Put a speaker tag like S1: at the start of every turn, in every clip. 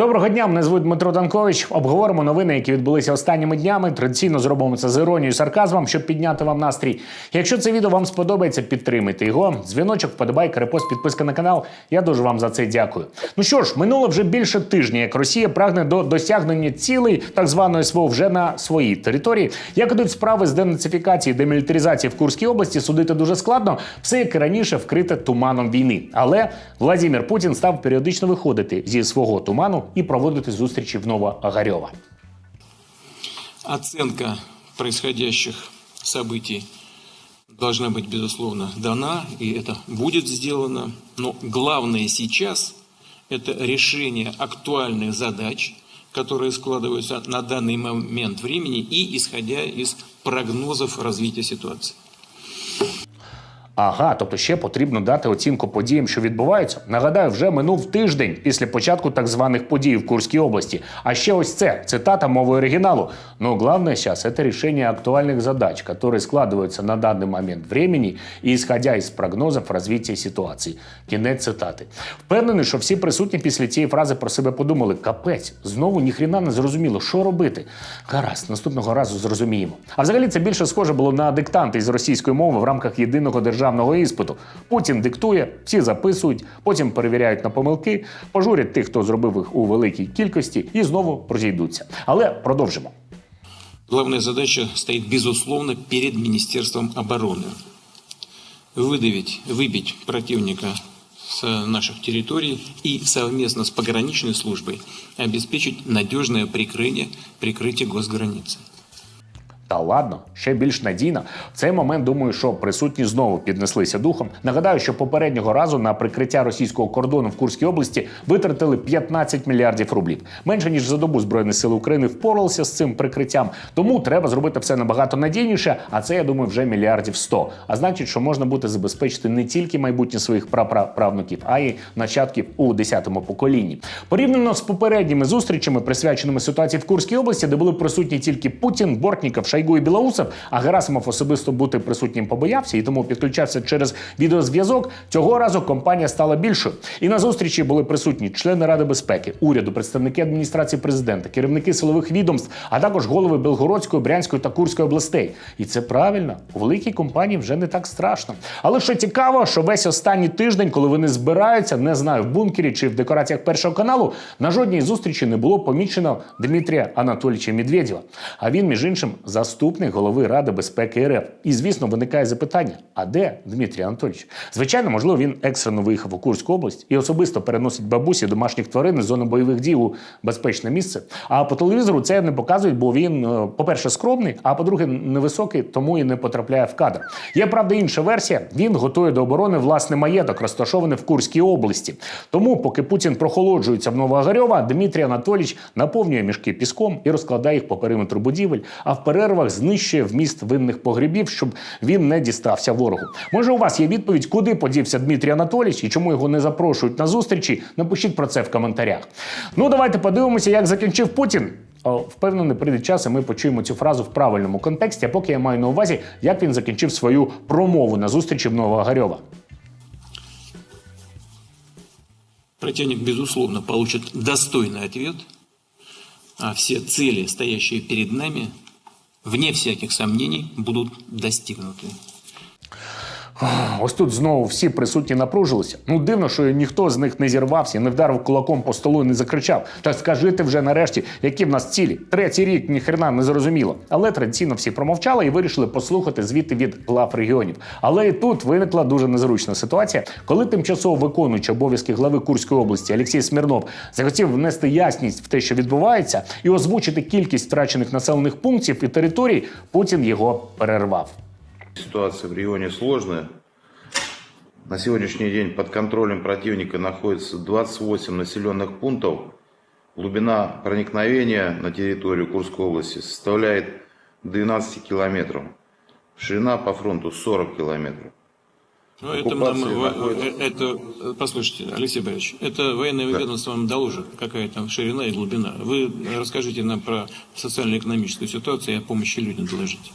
S1: Доброго дня, мене звуть Дмитро Данкович. Обговоримо новини, які відбулися останніми днями. Традиційно зробимо це з іронією і сарказмом, щоб підняти вам настрій. Якщо це відео вам сподобається, підтримайте його. Дзвіночок, вподобайка, репост, підписка на канал. Я дуже вам за це дякую. Ну що ж, минуло вже більше тижня, як Росія прагне до досягнення цілей так званої СВО вже на своїй території. Як ідуть справи з денацифікації, демілітаризації в Курській області, судити дуже складно. Все як і раніше вкрите туманом війни. Але Владимир Путін став періодично виходити зі свого туману і проводити зустрічі в Новоогарьова.
S2: Оценка происходящих событий должна быть, безусловно, дана, и это будет сделано. Но главное сейчас – это решение актуальных задач, которые складываются на данный момент времени и исходя из прогнозов развития ситуации.
S1: Ага, тобто ще потрібно дати оцінку подіям, що відбуваються. Нагадаю, вже минув тиждень після початку так званих подій в Курській області. А ще ось це цитата мови оригіналу. Но главное сейчас это решение актуальных задач, которые складываются на данный момент времени и исходя из прогнозів развития ситуації. Кінець цитати. Впевнений, що всі присутні після цієї фрази про себе подумали: капець, знову ніхріна не зрозуміло, що робити. Гаразд, наступного разу зрозуміємо. А взагалі це більше схоже було на диктант із російської мови в рамках єдиного державного іспиту. Путін диктує, всі записують, потім перевіряють на помилки, пожурять тих, хто зробив їх у великій кількості, і знову розійдуться. Але продовжимо.
S2: Главная задача стоит, безусловно, перед Министерством обороны. Выдавить, выбить противника с наших территорий и совместно с пограничной службой обеспечить надежное прикрытие, прикрытие госграницы.
S1: Та ладно, ще більш надійно. В цей момент думаю, що присутні знову піднеслися духом. Нагадаю, що попереднього разу на прикриття російського кордону в Курській області витратили 15 мільярдів рублів. Менше ніж за добу збройні сили України впоралися з цим прикриттям. Тому треба зробити все набагато надійніше. А це я думаю, вже мільярдів 100. А значить, що можна буде забезпечити не тільки майбутнє своїх прапраправнуків, а й нащадків у 10-му поколінні. Порівняно з попередніми зустрічами, присвяченими ситуації в Курській області, де були присутні тільки Путін, Бортніков, Шайгу і Білоусов, а Герасимов особисто бути присутнім побоявся і тому підключався через відеозв'язок. Цього разу компанія стала більшою. І на зустрічі були присутні члени Ради безпеки, уряду, представники адміністрації президента, керівники силових відомств, а також голови Белгородської, Брянської та Курської областей. І це правильно. У великій компанії вже не так страшно. Але що цікаво, що весь останній тиждень, коли вони збираються, не знаю, в бункері чи в декораціях першого каналу, на жодній зустрічі не було помічено Дмитрія Анатолійовича Медведєва. А він, між іншим, заступник голови Ради безпеки РФ. І звісно, виникає запитання: а де Дмитрій Анатолійович? Звичайно, можливо, він екстрено виїхав у Курську область і особисто переносить бабусі домашніх тварин з зони бойових дій у безпечне місце. А по телевізору це не показують, бо він, е, по-перше, скромний, а по-друге, невисокий, тому і не потрапляє в кадр. Є правда інша версія. Він готує до оборони власний маєток, розташований в Курській області. Тому, поки Путін прохолоджується в Новогарьова, Дмитрій Анатолійович наповнює мішки піском і розкладає їх по периметру будівель, а в перервах знищує вміст винних погрібів, щоб він не дістався ворогу. Може, у вас є відповідь, куди подівся Дмитрій Анатолійович і чому його не запрошують на зустрічі? Напишіть про це в коментарях. Ну, давайте подивимося, як закінчив Путін. Впевнений, прийде час, і ми почуємо цю фразу в правильному контексті. А поки я маю на увазі, як він закінчив свою промову на зустрічі в Новогарьова.
S2: Противник, безусловно, получит достойный ответ, а все цели, стоящие перед нами, вне всяких сомнений, будут достигнуты.
S1: Ось тут знову всі присутні напружилися. Ну дивно, що ніхто з них не зірвався, не вдарив кулаком по столу і не закричав. Та скажите вже нарешті, які в нас цілі. Третій рік ніхрена не зрозуміло. Але традиційно всі промовчали і вирішили послухати звіти від глав регіонів. Але і тут виникла дуже незручна ситуація, коли тимчасово виконуючий обов'язки глави Курської області Олексій Смірнов захотів внести ясність в те, що відбувається, і озвучити кількість втрачених населених пунктів і територій. Путін його перервав.
S3: Ситуация в регионе сложная. На сегодняшний день под контролем противника находится 28 населенных пунктов. Глубина проникновения на территорию Курской области составляет 12 километров. Ширина по фронту 40 километров.
S2: Ну, это,
S3: находится-
S2: это, э, послушайте, Алексей Борисович, это военное ведомство вам доложит, какая там ширина и глубина. Вы расскажите нам про социально-экономическую ситуацию и о помощи людям доложите.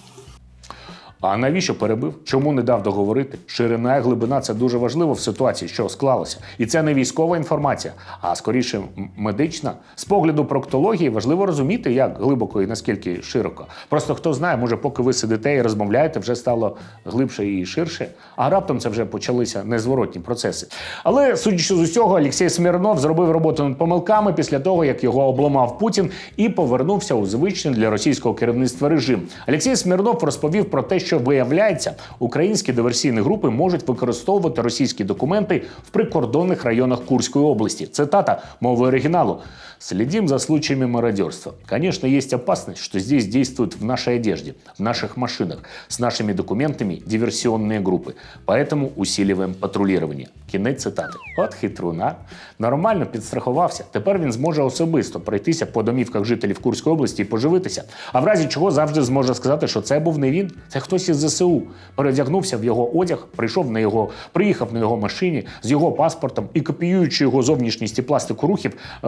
S1: А навіщо перебив? Чому не дав договорити? Ширина і глибина це дуже важливо в ситуації, що склалося. І це не військова інформація, а скоріше медична. З погляду проктології важливо розуміти, як глибоко і наскільки широко. Просто хто знає, може, поки ви сидите і розмовляєте, вже стало глибше і ширше, а раптом це вже почалися незворотні процеси. Але судячи з усього, Олексій Смірнов зробив роботу над помилками після того, як його обламав Путін і повернувся у звичний для російського керівництва режим. Олексій Смірнов розповів про те, що виявляється, українські диверсійні групи можуть використовувати російські документи в прикордонних районах Курської області. Цитата мовы оригиналу. Следим за случаями мародерства. Конечно, есть опасность, что здесь действуют в нашей одежде, в наших машинах, с нашими документами диверсионные группы. Поэтому усиливаем патрулирование. Кінець цитати. От хитруна. Нормально підстрахувався. Тепер він зможе особисто пройтися по домівках жителів Курської області і поживитися. А в разі чого завжди зможе сказати, що це був не він, це хтось із ЗСУ. Передягнувся в його одяг, прийшов на його, приїхав на його машині з його паспортом і копіюючи його зовнішність і пластику рухів, е,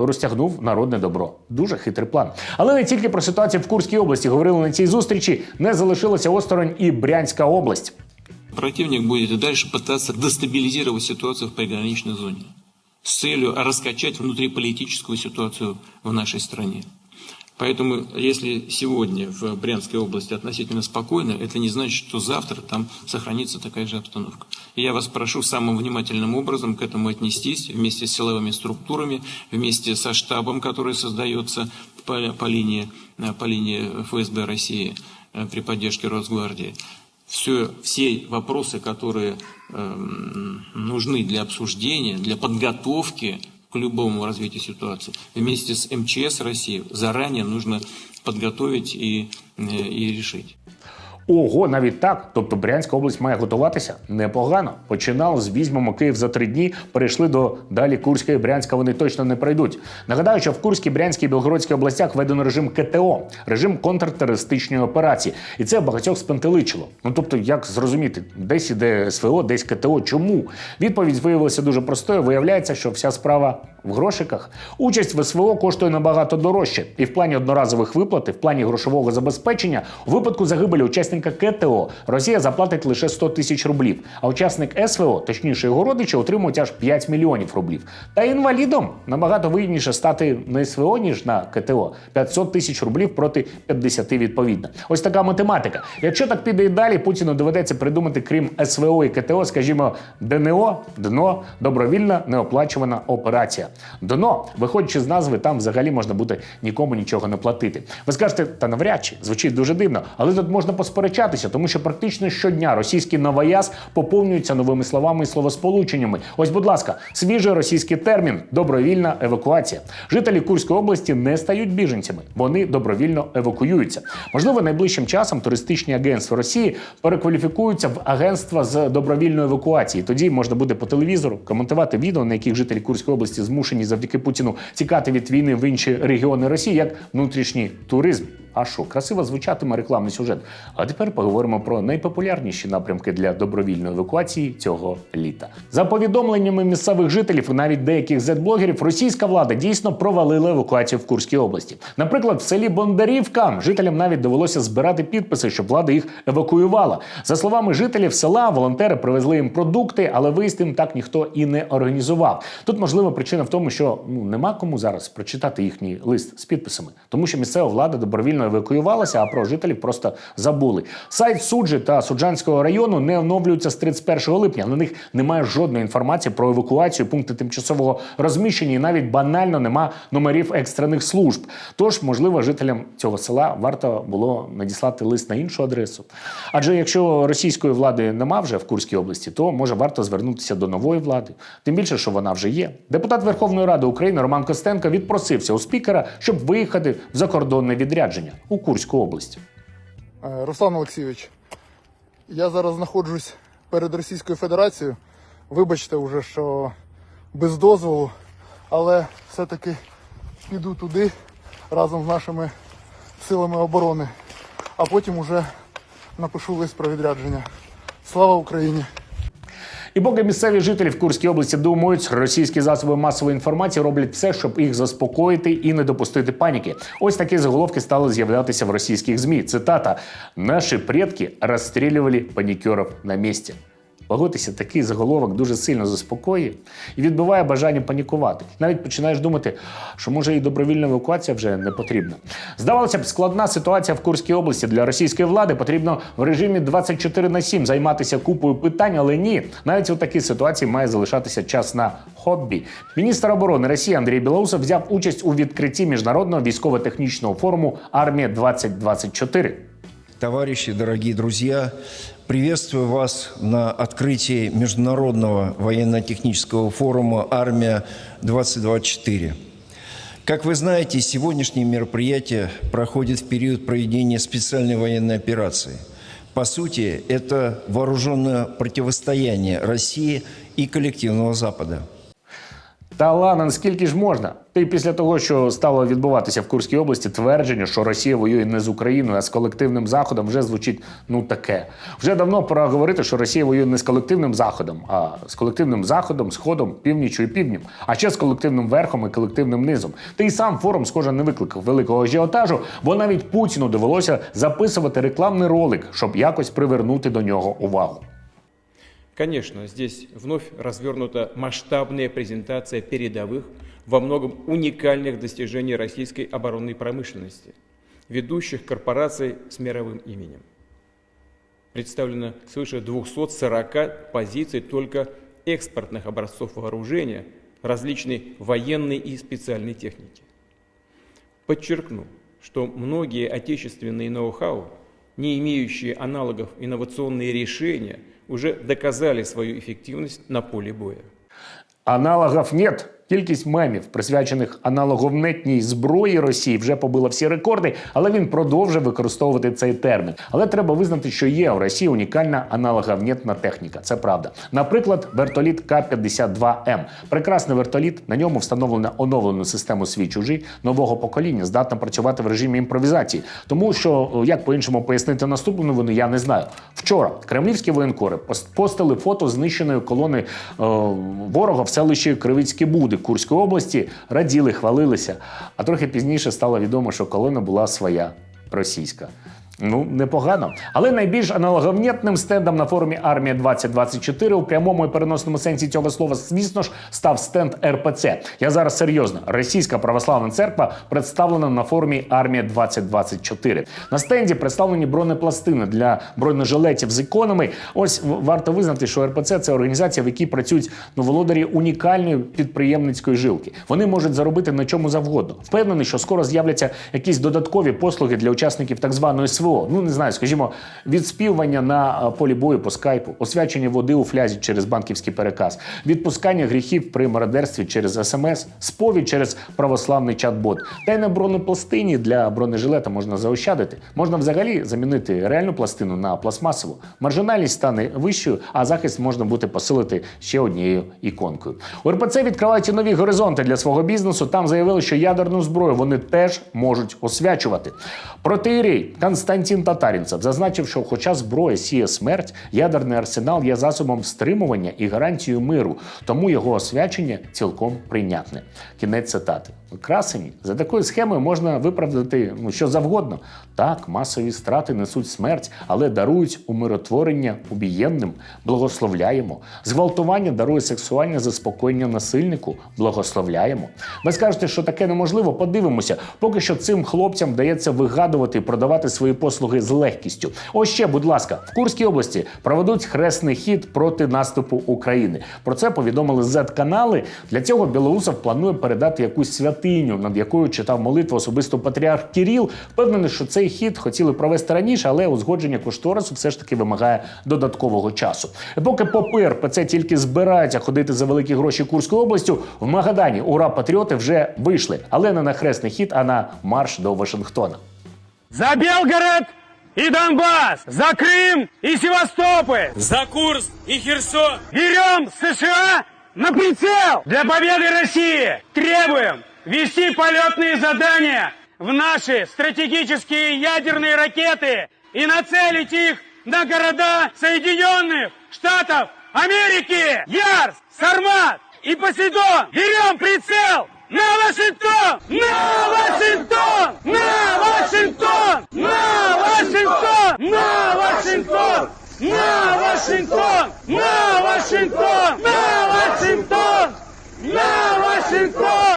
S1: розтягнув народне добро. Дуже хитрий план. Але не тільки про ситуацію в Курській області говорили на цій зустрічі. Не залишилася осторонь і Брянська область.
S2: Противник будет и дальше пытаться дестабилизировать ситуацию в приграничной зоне с целью раскачать внутриполитическую ситуацию в нашей стране. Поэтому, если сегодня в Брянской области относительно спокойно, это не значит, что завтра там сохранится такая же обстановка. И я вас прошу самым внимательным образом к этому отнестись вместе с силовыми структурами, вместе со штабом, который создается по, по линии, э, по линии ФСБ России э, при поддержке Росгвардии все, все вопросы, которые эм, нужны для обсуждения, для подготовки к любому развитию ситуации, вместе с МЧС России заранее нужно подготовить и, э, и решить.
S1: Ого, навіть так. Тобто Брянська область має готуватися непогано. Починали з візьмемо Київ за три дні, перейшли до далі Курська і Брянська. Вони точно не пройдуть. Нагадаю, що в Курській, Брянській і Білгородській областях введено режим КТО, режим контртерористичної операції, і це багатьох спантеличило. Ну тобто, як зрозуміти, десь іде СВО, десь КТО. Чому? Відповідь виявилася дуже простою. Виявляється, що вся справа в грошиках. Участь в СВО коштує набагато дорожче, і в плані одноразових виплат, і в плані грошового забезпечення у випадку загибелі учасника КТО Росія заплатить лише 100 тисяч рублів, а учасник СВО, точніше його родичі, отримують аж 5 мільйонів рублів. Та інвалідом набагато вигідніше стати на СВО, ніж на КТО. 500 тисяч рублів проти 50 відповідно. Ось така математика. Якщо так піде і далі, Путіну доведеться придумати, крім СВО і КТО, скажімо, ДНО, дно, добровільна неоплачувана операція. Дно, виходячи з назви, там взагалі можна буде нікому нічого не платити. Ви скажете, та навряд чи звучить дуже дивно, але тут можна посперечатися, тому що практично щодня російський новояз поповнюється новими словами і словосполученнями. Ось, будь ласка, свіжий російський термін добровільна евакуація. Жителі Курської області не стають біженцями, вони добровільно евакуюються. Можливо, найближчим часом туристичні агентства Росії перекваліфікуються в агентства з добровільної евакуації. Тоді можна буде по телевізору коментувати відео, на яких жителі Курської області змушені завдяки Путіну тікати від війни в інші регіони Росії як внутрішній туризм. А що, красиво звучатиме рекламний сюжет. А тепер поговоримо про найпопулярніші напрямки для добровільної евакуації цього літа. За повідомленнями місцевих жителів і навіть деяких зет-блогерів, російська влада дійсно провалила евакуацію в Курській області. Наприклад, в селі Бондарівка жителям навіть довелося збирати підписи, щоб влада їх евакуювала. За словами жителів села, волонтери привезли їм продукти, але виїзд їм так ніхто і не організував. Тут можлива причина в тому, що ну нема кому зараз прочитати їхній лист з підписами, тому що місцева влада добровільно евакуювалася, а про жителів просто забули. Сайт суджі та суджанського району не оновлюється з 31 липня. На них немає жодної інформації про евакуацію, пункти тимчасового розміщення і навіть банально нема номерів екстрених служб. Тож, можливо, жителям цього села варто було надіслати лист на іншу адресу. Адже якщо російської влади нема вже в Курській області, то може варто звернутися до нової влади. Тим більше, що вона вже є. Депутат Верховної Ради України Роман Костенко відпросився у спікера, щоб виїхати в закордонне відрядження у Курську область.
S4: Е, Руслан Олексійович, я зараз знаходжусь перед Російською Федерацією. Вибачте вже, що без дозволу, але все-таки піду туди разом з нашими силами оборони, а потім уже напишу лист про відрядження. Слава Україні!
S1: І поки місцеві жителі в Курській області думають, російські засоби масової інформації роблять все, щоб їх заспокоїти і не допустити паніки. Ось такі заголовки стали з'являтися в російських змі. Цитата: наші предки розстрілювали панікерів на місці. Погодьтеся, такий заголовок дуже сильно заспокоює і відбиває бажання панікувати. Навіть починаєш думати, що може і добровільна евакуація вже не потрібна. Здавалося б, складна ситуація в Курській області для російської влади потрібно в режимі 24 на 7 займатися купою питань, але ні, навіть у такій ситуації має залишатися час на хобі. Міністр оборони Росії Андрій Білоусов взяв участь у відкритті міжнародного військово-технічного форуму Армія 2024
S5: Товарищи, дорогие друзья, приветствую вас на открытии Международного военно-технического форума «Армия-2024». Как вы знаете, сегодняшнее мероприятие проходит в период проведения специальной военной операции. По сути, это вооруженное противостояние России и коллективного Запада.
S1: Та ладно, скільки ж можна? Та й після того, що стало відбуватися в Курській області, твердження, що Росія воює не з Україною, а з колективним заходом, вже звучить ну таке. Вже давно пора говорити, що Росія воює не з колективним заходом, а з колективним заходом, сходом, північю і півднем, а ще з колективним верхом і колективним низом. Та й сам форум, схоже, не викликав великого ажіотажу, бо навіть Путіну довелося записувати рекламний ролик, щоб якось привернути до нього увагу.
S6: Конечно, здесь вновь развернута масштабная презентация передовых, во многом уникальных достижений российской оборонной промышленности, ведущих корпораций с мировым именем. Представлено свыше 240 позиций только экспортных образцов вооружения, различной военной и специальной техники. Подчеркну, что многие отечественные ноу-хау, не имеющие аналогов инновационные решения, уже доказали свою эффективность на поле боя.
S1: Аналогов нет. Кількість мемів, присвячених аналоговнетній зброї Росії, вже побила всі рекорди, але він продовжує використовувати цей термін. Але треба визнати, що є у Росії унікальна аналоговнетна техніка. Це правда. Наприклад, вертоліт К-52М. Прекрасний вертоліт. На ньому встановлено оновлену систему свій чужий нового покоління, здатна працювати в режимі імпровізації. Тому що як по-іншому пояснити наступну новину, я не знаю. Вчора кремлівські воєнкори пост- постили фото знищеної колони е, ворога в селищі Кривицькі Буди Курської області. Раділи, хвалилися. А трохи пізніше стало відомо, що колона була своя російська. Ну, непогано. Але найбільш аналоговнітним стендом на форумі Армія 2024 у прямому і переносному сенсі цього слова, звісно ж, став стенд РПЦ. Я зараз серйозно. Російська православна церква представлена на форумі Армія 2024. На стенді представлені бронепластини для бронежилетів з іконами. Ось варто визнати, що РПЦ це організація, в якій працюють ну, володарі унікальної підприємницької жилки. Вони можуть заробити на чому завгодно. Впевнений, що скоро з'являться якісь додаткові послуги для учасників так званої СВО. Ну не знаю, скажімо, відспівування на е, полі бою по скайпу, освячення води у флязі через банківський переказ, відпускання гріхів при мародерстві через смс, сповідь через православний чат-бот. Та й на бронепластині для бронежилета можна заощадити. Можна взагалі замінити реальну пластину на пластмасову. Маржинальність стане вищою, а захист можна буде посилити ще однією іконкою. У РПЦ відкривають і нові горизонти для свого бізнесу. Там заявили, що ядерну зброю вони теж можуть освячувати. Протиєрей Константин Татарінцев зазначив, що, хоча зброя сіє смерть, ядерний арсенал є засобом стримування і гарантією миру, тому його освячення цілком прийнятне. Кінець цитати. Красені за такою схемою можна виправдати ну, що завгодно. Так, масові страти несуть смерть, але дарують умиротворення убієнним, благословляємо. Зґвалтування дарує сексуальне заспокоєння насильнику, благословляємо. Ви скажете, що таке неможливо, подивимося. Поки що цим хлопцям вдається вигадувати і продавати свої послуги з легкістю. Ось ще, будь ласка, в Курській області проведуть хресний хід проти наступу України. Про це повідомили Z-канали. Для цього Білоусов планує передати якусь святиню, над якою читав молитву особисто патріарх Кіріл. Впевнений, що цей хід хотіли провести раніше, але узгодження кошторису все ж таки вимагає додаткового часу. Поки попи РПЦ тільки збираються ходити за великі гроші Курською областю, в Магадані ура патріоти вже вийшли, але не на хресний хід, а на марш до Вашингтона.
S7: За Белгород и Донбасс! За Крым и Севастополь!
S8: За Курск и Херсон!
S7: Берем США на прицел! Для победы России требуем ввести полетные задания в наши стратегические ядерные ракеты и нацелить их на города Соединенных Штатов Америки! Ярс, Сармат и Посейдон! Берем прицел! На Вашингтон! На Вашингтон! На Вашингтон! На Вашингтон! На Вашингтон! На Вашингтон! На Вашингтон! На Вашингтон! На Вашингтон!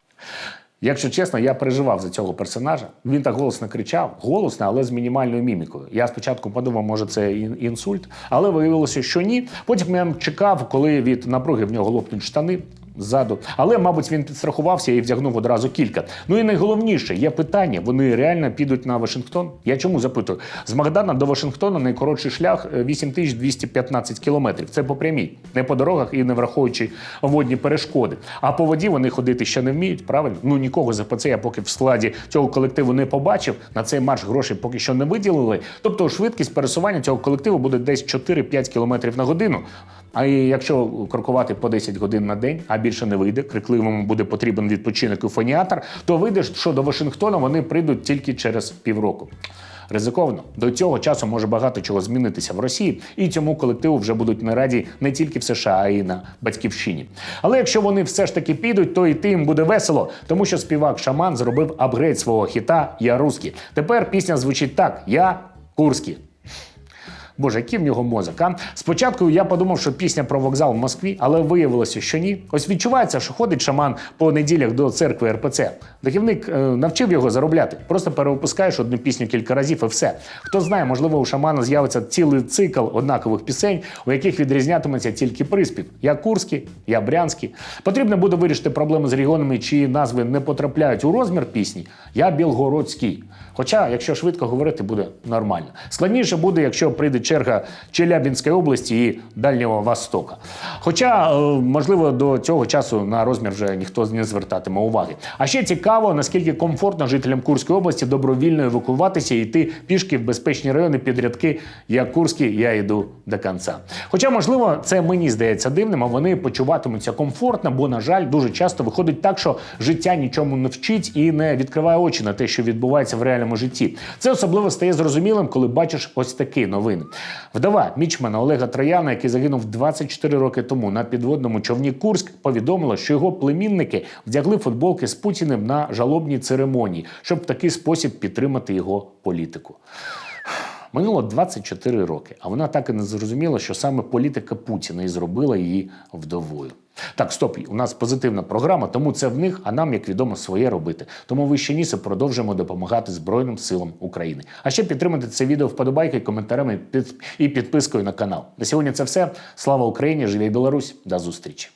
S1: Якщо чесно, я переживав за цього персонажа. Він так голосно кричав, голосно, але з мінімальною мімікою. Я спочатку подумав, може, це інсульт, але виявилося, що ні. Потім я чекав, коли від напруги в нього лопнуть штани. Ззаду, але мабуть він підстрахувався і вдягнув одразу кілька. Ну і найголовніше є питання: вони реально підуть на Вашингтон? Я чому запитую? З Магдана до Вашингтона найкоротший шлях е, 8215 кілометрів. Це по прямій, не по дорогах і не враховуючи водні перешкоди. А по воді вони ходити ще не вміють. Правильно? Ну нікого з АПЦ я поки в складі цього колективу не побачив. На цей марш грошей поки що не виділили. Тобто швидкість пересування цього колективу буде десь 4-5 кілометрів на годину. А і якщо крокувати по 10 годин на день, а більше не вийде, крикливому буде потрібен відпочинок і фоніатор, то вийде, що до Вашингтона вони прийдуть тільки через півроку. Ризиковано до цього часу може багато чого змінитися в Росії, і цьому колективу вже будуть не раді не тільки в США, а й на батьківщині. Але якщо вони все ж таки підуть, то йти їм буде весело, тому що співак Шаман зробив апгрейд свого хіта Я русський. Тепер пісня звучить так: Я курський. Боже, який в нього мозок, а? Спочатку я подумав, що пісня про вокзал в Москві, але виявилося, що ні. Ось відчувається, що ходить шаман по неділях до церкви РПЦ. Дахівник е, навчив його заробляти. Просто перевипускаєш одну пісню кілька разів і все. Хто знає, можливо, у шамана з'явиться цілий цикл однакових пісень, у яких відрізнятиметься тільки приспів. Я Курський, я Брянський. Потрібно буде вирішити проблеми з регіонами, чиї назви не потрапляють у розмір пісні. Я Білгородський. Хоча, якщо швидко говорити, буде нормально. Складніше буде, якщо прийде черга Челябінської області і Дальнього Востока. Хоча, е, можливо, до цього часу на розмір вже ніхто не звертатиме уваги. А ще цікаво, наскільки комфортно жителям Курської області добровільно евакуватися і йти пішки в безпечні райони під рядки Я Курський, я йду до кінця. Хоча, можливо, це мені здається дивним, а вони почуватимуться комфортно, бо, на жаль, дуже часто виходить так, що життя нічому не вчить і не відкриває очі на те, що відбувається в реальному житті. Це особливо стає зрозумілим, коли бачиш ось такі новини. Вдова мічмана Олега Трояна, який загинув 24 роки тому на підводному човні Курськ, повідомила, що його племінники вдягли футболки з Путіним на жалобній церемонії, щоб в такий спосіб підтримати його політику. Минуло 24 роки, а вона так і не зрозуміла, що саме політика Путіна і зробила її вдовою. Так, стоп, у нас позитивна програма, тому це в них, а нам, як відомо, своє робити. Тому вище ніси продовжуємо допомагати Збройним силам України. А ще підтримати це відео вподобайки, коментарями і підпискою на канал. На сьогодні це все. Слава Україні! Живі Білорусь! До зустрічі!